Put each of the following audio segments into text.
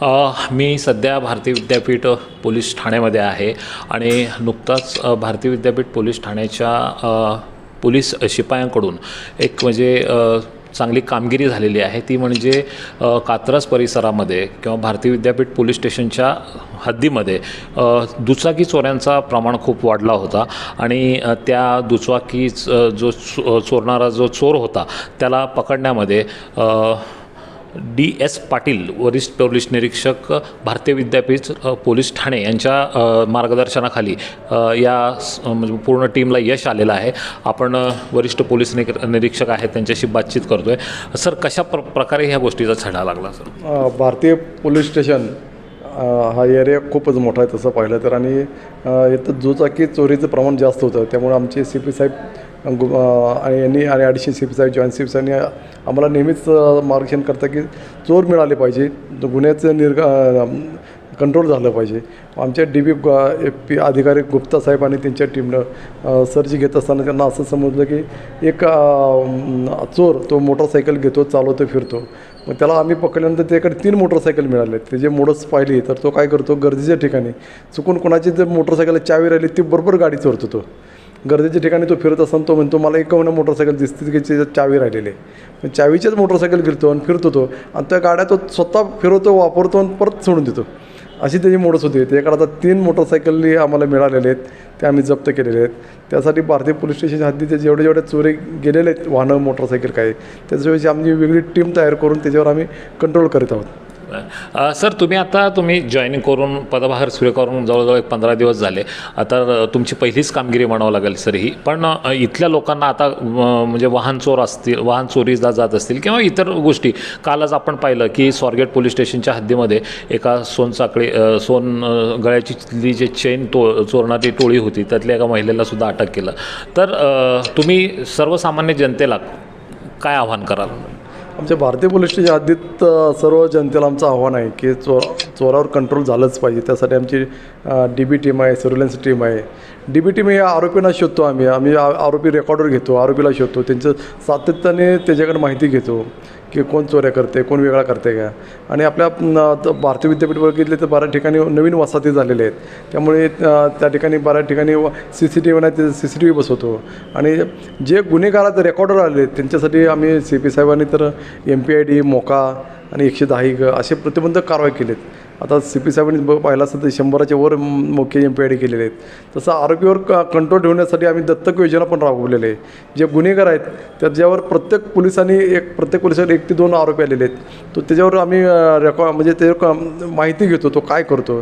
मी सध्या भारतीय विद्यापीठ पोलीस ठाण्यामध्ये आहे आणि नुकताच भारतीय विद्यापीठ पोलीस ठाण्याच्या पोलीस शिपायांकडून एक म्हणजे चांगली कामगिरी झालेली आहे. ती म्हणजे कात्रज परिसरामध्ये किंवा भारतीय विद्यापीठ पोलीस स्टेशनच्या हद्दीमध्ये दुचाकी चोऱ्यांचा प्रमाण खूप वाढला होता आणि त्या दुचाकी जो चो- चोरणारा जो चोर होता त्याला पकडण्यामध्ये डी एस पाटील वरिष्ठ पोलीस निरीक्षक भारतीय विद्यापीठ पोलीस ठाणे यांच्या मार्गदर्शनाखाली या म्हणजे पूर्ण टीमला यश आलेलं आहे. आपण वरिष्ठ पोलीस निरीक्षक आहेत त्यांच्याशी बातचीत करतो आहे सर कशा प्र प्रकारे ह्या गोष्टीचा छडा लागला सर? भारतीय पोलीस स्टेशन हा एरिया खूपच मोठा आहे तसं पाहिलं तर. आणि इथं दुचाकी चोरीचं प्रमाण जास्त होतं. त्यामुळे आमचे सी पी साहेब गु- आणि यांनी आणि अडीचशे सी साहेब जॉईंट सी पी आम्हाला नेहमीच मार्गदर्शन करतं की चोर मिळाले पाहिजे गुन्ह्याचं निर्ग कंट्रोल झालं पाहिजे. आमच्या डी बी एफ पी अधिकारी गुप्ता साहेब आणि त्यांच्या टीमनं सर्च घेत असताना त्यांना असं समजलं की एक चोर तो मोटरसायकल घेतो चालवतो फिरतो. मग त्याला आम्ही पकडल्यानंतर त्याकडे तीन मोटरसायकल मिळाले त्याचे मोडस पाहिली तर तो काय करतो गर्दीच्या ठिकाणी चुकून कोणाची जर मोटरसायकल चावी राहिली ती बरोबर गाडी चोरतो तो. गर्दीच्या ठिकाणी तो फिरत असताना तो म्हणतो मला एक मोटरसायकल दिसते की त्याच्यात चावी राहिलेली. आहे चावीच्याच मोटरसायकल फिरतो आणि फिरतो तो. आणि त्या गाड्या तो स्वतः फिरवतो वापरतो आणि परत सोडून देतो. अशी त्याची मोडस होती. त्याकडे आता तीन मोटरसायकली आम्हाला मिळालेले आहेत ते आम्ही जप्त केलेले आहेत. त्यासाठी भारतीय पोलीस स्टेशनच्या हद्दीत जेवढे जेवढे चोरी गेलेले आहेत वाहनं मोटरसायकल काय त्याच्याविषयी आमची वेगळी टीम तयार करून त्याच्यावर आम्ही कंट्रोल करीत आहोत. अ, सर तुम्ही आता तुम्ही जॉईनिंग करून पदभार स्वीकारून जवळजवळ एक पंधरा दिवस झाले. आता अ, तुमची पहिलीच कामगिरी म्हणावं लागेल सर ही. पण अ, इथल्या लोकांना आता अ, म्हणजे वाहन चोर असतील वाहन चोरीला जात असतील किंवा इतर गोष्टी. कालच आपण पाहिलं की स्वारगेट पोलीस स्टेशनच्या हद्दीमध्ये एका सोनचाकडी अ, सोन अ, गळ्याची जे चेन तो चोरणारी टोळी होती त्यातल्या एका महिलेला सुद्धा अटक केलं. तर अ, तुम्ही सर्वसामान्य जनतेला काय आव्हान कराल? आमच्या भारतीय पोलीस स्टेशन हद्दीत सर्व जनतेला आमचं आव्हान आहे की चोर चोरावर कंट्रोल झालंच पाहिजे. त्यासाठी आमची डी बी टीम आहे सर्व्हिलन्स टीम आहे. डी बी टीम हे आरोपींना शोधतो आम्ही. आम्ही आरोपी रेकॉर्डवर घेतो आरोपीला शोधतो. त्यांचं सातत्याने त्याच्याकडे माहिती घेतो. की कोण चोऱ्या करते कोण वेगळा करते का? आणि आपल्या भारतीय विद्यापीठ बघितले तर बऱ्याच ठिकाणी नवीन वसाहती झालेले आहेत. त्यामुळे त्या ठिकाणी बऱ्याच ठिकाणी सी सी टी व्ही नाही सी सी टी व्ही बसवतो. आणि जे गुन्हेगारात रेकॉर्डर आले आहेत, त्यांच्यासाठी आम्ही सी पी साहेबांनी तर M P I D MCOCA आणि एकशे दहा असे प्रतिबंधक कारवाई केलेत. आता सी पी साहेबांनी ब- पाहिलं असतं तर शंभराच्या वर मुख्य मोके एम पी आय डी केलेले आहेत. तसं आरोग्यावर क कंट्रोल ठेवण्यासाठी आम्ही दत्तक योजना पण राबवलेले आहे. जे गुन्हेगार आहेत त्याच्यावर प्रत्येक पोलिसांनी एक प्रत्येक पोलिसावर एक ते दोन आरोपी आलेले आहेत. तो त्याच्यावर आम्ही रेकॉर्ड म्हणजे त्याच्यावर क- माहिती घेतो तो काय करतो.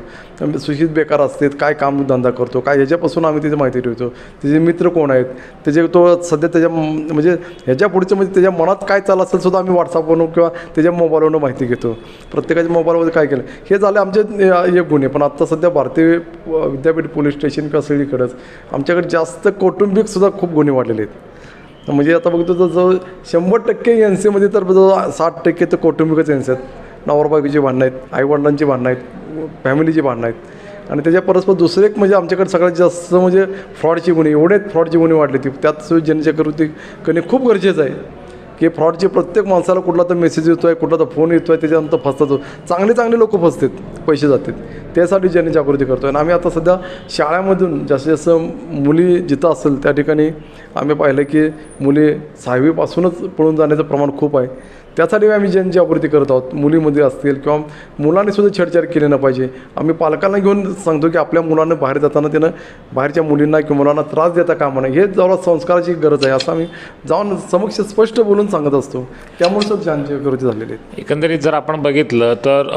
सुशित बेकार असतात काय कामधंदा करतो काय ह्याच्यापासून आम्ही त्याची माहिती ठेवतो. त्याचे मित्र कोण आहेत? त्याचे तो सध्या त्याच्या म्हणजे ह्याच्या पुढचं म्हणजे त्याच्या मनात काय चाललं असेल सुद्धा आम्ही व्हॉट्सअपवरून किंवा त्याच्या मोबाईलवरून माहिती घेतो. प्रत्येकाच्या मोबाईलमध्ये काय केलं? हे झाले आमचे हे एक गुन्हे. पण आत्ता सध्या भारतीय विद्यापीठ पोलीस स्टेशन किंवा सगळीकडंच आमच्याकडे जास्त कौटुंबिकसुद्धा खूप गुन्हे वाढलेले आहेत. म्हणजे आता बघतो तर जवळ शंभर टक्के एन सीमध्ये तर जवळ साठ टक्के तर कौटुंबिकच एन सी आहेत. नवरबायकोची भांडणं आहेत आईवडिलांची भांडणं आहेत फॅमिलीची भांडणं आहेत. आणि त्याच्या परस्पर दुसरे एक म्हणजे आमच्याकडे सगळ्यात जास्त म्हणजे फ्रॉडची गुन्हे एवढे फ्रॉडची गुन्हे वाढले ती त्यात सुद्धा जनजागृती करणे खूप गरजेचं आहे. की फ्रॉडचे प्रत्येक माणसाला कुठला तर मेसेज येतो आहे कुठला तर फोन येतो आहे त्याच्यानंतर फसतात. चांगले चांगले लोक फसतात पैसे जातात. त्यासाठी जनजागृती करतो आणि आम्ही आता सध्या शाळेमधून जास्तीत जास्त मुली जिथं असेल त्या ठिकाणी आम्ही पाहिलं की मुली सहावीपासूनच पळून जाण्याचं प्रमाण खूप आहे. त्यासाठी आम्ही जनजागृती करत आहोत मुलीमध्ये असतील किंवा मुलांनी सुद्धा छेडछाड केली नाही पाहिजे. आम्ही पालकांना घेऊन सांगतो की आपल्या मुलांना बाहेर जाताना त्यानं बाहेरच्या मुलींना किंवा मुलांना त्रास देता कामा नये. हे जवळ संस्काराची गरज आहे असं आम्ही जाऊन समक्ष स्पष्ट बोलून सांगत असतो. त्यामुळे सुद्धा जनजागृती झालेली आहे. एकंदरीत जर आपण बघितलं तर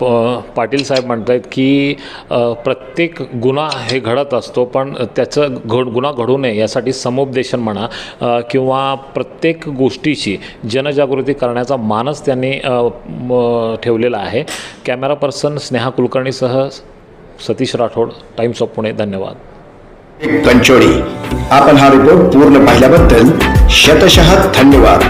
प- पाटील साहेब म्हणत आहेत की प्रत्येक गुन्हा हे घडत असतो पण त्याचं घड गुन्हा घडू नये यासाठी समुपदेशन म्हणा किंवा प्रत्येक गोष्टीची जनजागृती करण्याचा मानस त्यांनी ठेवलेला आहे. कॅमेरा पर्सन स्नेहा कुलकर्णीसह सतीश राठोड टाइम्स ऑफ पुणे धन्यवाद. पंचोळी आपण हा रिपोर्ट पूर्ण पाहिल्याबद्दल शतशः धन्यवाद.